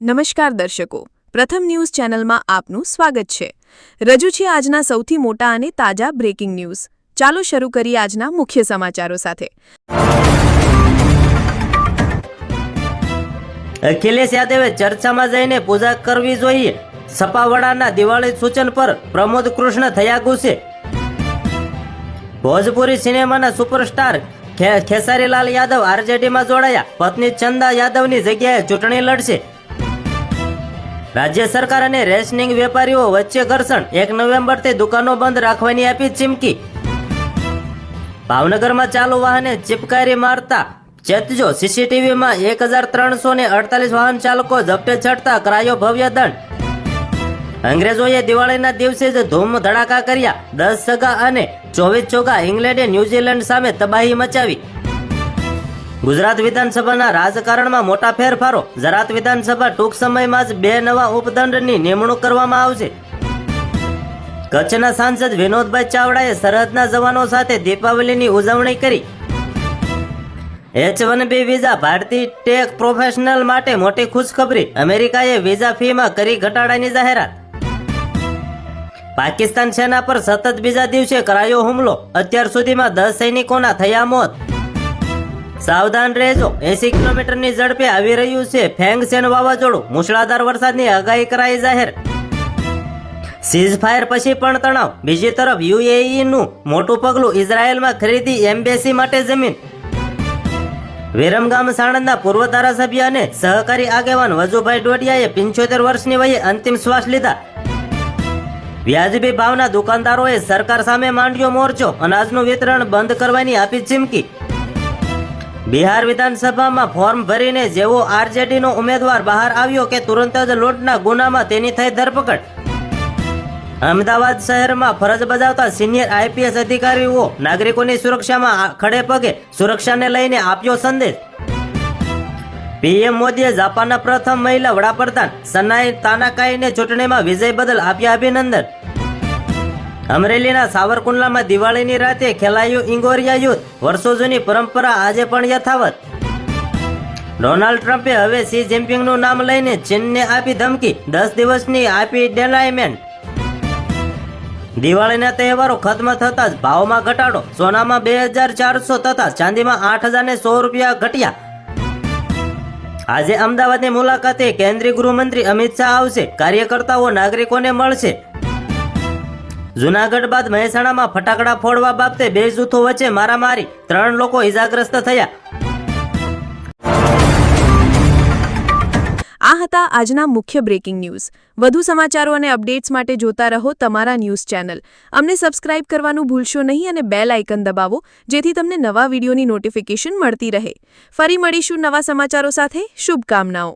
નમસ્કાર દર્શકો, પ્રથમ ન્યૂઝ ચેનલમાં આપનું સ્વાગત છે. રજૂ છે આજના સૌથી મોટા અને તાજા બ્રેકિંગ ન્યૂઝ ચાલો શરૂ કરીએ આજના મુખ્ય સમાચારો સાથે. અખિલેશ યાદવે ચર્ચામાં જઈને પૂજા કરવી જોઈએ. સપાવડાના દિવાળી સૂચન પર પ્રમોદ કૃષ્ણ થયા ગુસ્સે. ભોજપુરી સિનેમાના સુપરસ્ટાર ખેસારીલાલ યાદવ આરજેડીમાં જોડાયા. પત્ની ચંદા યાદવની જગ્યાએ ચૂંટણી લડશે. રાજ્ય સરકાર અને રેશનિંગ વેપારીઓ વચ્ચે ઘર્ષણ. એક નવેમ્બરથી દુકાનો બંધ રાખવાની આપી ચીમકી. ભાવનગરમાં ચાલુ વાહને ચિપકારી મારતા ચેતજો. સીસીટીવીમાં એક હજાર ત્રણસો ને અડતાલીસ વાહન ચાલકો ઝપટે ચડતા કરાયો ભવ્ય દંડ. અંગ્રેજોએ દિવાળીના દિવસે જ ધૂમ ધડાકા કર્યા. દસ સગા અને ચોવીસ ચોગા ઇંગ્લેન્ડે ન્યૂઝીલેન્ડ સામે તબાહી મચાવી. ગુજરાત વિધાનસભાના રાજકારણમાં મોટા ફેરફારો. જરાત વિધાનસભા ટૂંક સમયમાં જ બે નવા ઉપદંડની નિમણૂક કરવામાં આવશે. કચ્છના સાંસદ વિનોદભાઈ ચાવડાએ સરહદના જવાનો સાથે દીપાવલીની ઉજવણી કરી. એચ વન બી વિઝા ભારતીય ટેક પ્રોફેશનલ માટે મોટી ખુશખબરી. અમેરિકાએ વિઝા ફીમાં કરી ઘટાડાની જાહેરાત. પાકિસ્તાન સેના પર સતત બીજા દિવસે કરાયો હુમલો. અત્યાર સુધીમાં દસ સૈનિકોના થયા મોત. સાવધાન રહેજો. એસી કિલોમીટરની ઝડપે આવી રહ્યું છે ફેંગસેન વાવાઝોડું. મુશળાધાર વરસાદની આગાહી કરાઈ જાહેર. સીઝ ફાયર પછી પણ તણાવ. બીજી તરફ યુએઈ નું મોટું પગલું ઇઝરાયેલમાં ખરીદી એમ્બેસી માટે જમીન. વિરમગામ સાણંદના પૂર્વ ધારાસભ્ય અને સહકારી આગેવાન વજુભાઈ ડોડિયાએ પંચોતેર વર્ષની વયે અંતિમ શ્વાસ લીધા. વ્યાજબી ભાવના દુકાનદારોએ સરકાર સામે માંડ્યો મોરચો. અનાજનું વિતરણ બંધ કરવાની આપી ચીમકી. બિહાર વિધાનસભામાં ફોર્મ ભરીને જેવો આરજેડીનો ઉમેદવાર બહાર આવ્યો કે તુરંત જ લૂંટના ગુનામાં તેની થઈ ધરપકડ? અમદાવાદ શહેરમાં ફરજ બજાવતા સિનિયર આઈપીએસ અધિકારીઓ નાગરિકોની સુરક્ષામાં ખડે પગે સુરક્ષાને લઈને આપ્યો સંદેશ. પીએમ મોદીએ જાપાનના પ્રથમ મહિલા વડાપ્રધાન સનાઈ તાનાકાઈને ચૂંટણીમાં વિજય બદલ આપ્યા અભિનંદન. અમરેલીના સાવરકુંડલામાં દિવાળીની રાતે ખેલાયું ઇંગોરિયા યુદ્ધ વર્ષો જૂની પરંપરા આજે પણ યથાવત. ડોનાલ્ડ ટ્રમ્પે હવે સી જિનપિંગનું નામ લઈને ચીનને આપી ધમકી, દસ દિવસની આપી ડેલાયમેન્ટ. દિવાળીના તહેવારો ખત્મ થતા જ ભાવમાં ઘટાડો, સોનામાં બે હજાર ચારસો તથા ચાંદીમાં આઠ હજાર ને સો રૂપિયા ઘટ્યા. આજે અમદાવાદની મુલાકાતે કેન્દ્રીય ગૃહમંત્રી અમિત શાહ આવશે, કાર્યકર્તાઓ નાગરિકોને મળશે. જુનાગઢ બાદ મહેસાણામાં ફટાકડા ફોડવા બાબતે બે જૂથો વચ્ચે મારામારી. ત્રણ લોકો ઇજાગ્રસ્ત થયા. આ હતા આજના મુખ્ય બ્રેકિંગ ન્યૂઝ વધુ સમાચારો અને અપડેટ્સ માટે જોતા રહો તમારા ન્યૂઝ ચેનલ. અમને સબસ્ક્રાઇબ કરવાનું ભૂલશો નહીં અને બેલ આઇકન દબાવો, જેથી તમને નવા વિડીયોની નોટિફિકેશન મળતી રહે. ફરી મળીશું નવા સમાચારો સાથે. શુભકામનાઓ.